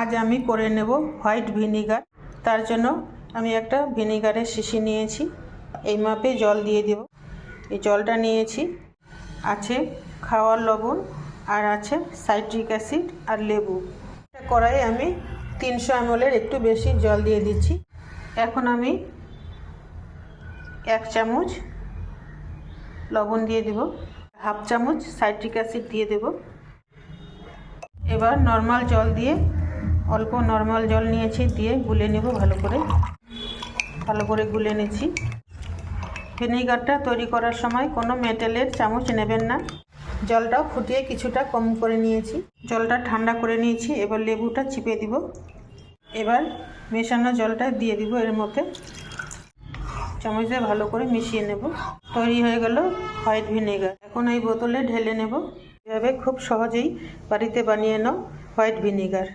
আজ আমি করে নেব হোয়াইট ভিনিগার। তার জন্য আমি একটা ভিনিগারের শিশি নিয়েছি। এই মাপে জল দিয়ে দেব। এই জলটা নিয়েছি। আছে খাওয়ার লবণ আর আছে সাইট্রিক অ্যাসিড আর লেবু। একটা কড়াইয়ে আমি তিনশো এমএলের একটু বেশি জল দিয়ে দিচ্ছি। এখন আমি এক চামচ লবণ দিয়ে দেব। হাফ চামচ সাইট্রিক অ্যাসিড দিয়ে দেব। এবার নর্মাল জল দিয়ে অল্প নর্মাল জল নিয়েছি, দিয়ে গুলে নেব ভালো করে। ভালো করে গুলে নিচ্ছি। ভিনেগারটা তৈরি করার সময় কোনো মেটেলের চামচ নেবেন না। জলটাও ফুটিয়ে কিছুটা কম করে নিয়েছি। জলটা ঠান্ডা করে নিয়েছি, এবার লেবুটা চিপে দিব। এবার মেশানো জলটা দিয়ে দিব এর মধ্যে। চামচ দিয়ে ভালো করে মিশিয়ে নেব। তৈরি হয়ে গেল হোয়াইট ভিনেগার। এখন এই বোতলে ঢেলে নেব। এভাবে খুব সহজেই বাড়িতে বানিয়ে নাও হোয়াইট ভিনেগার।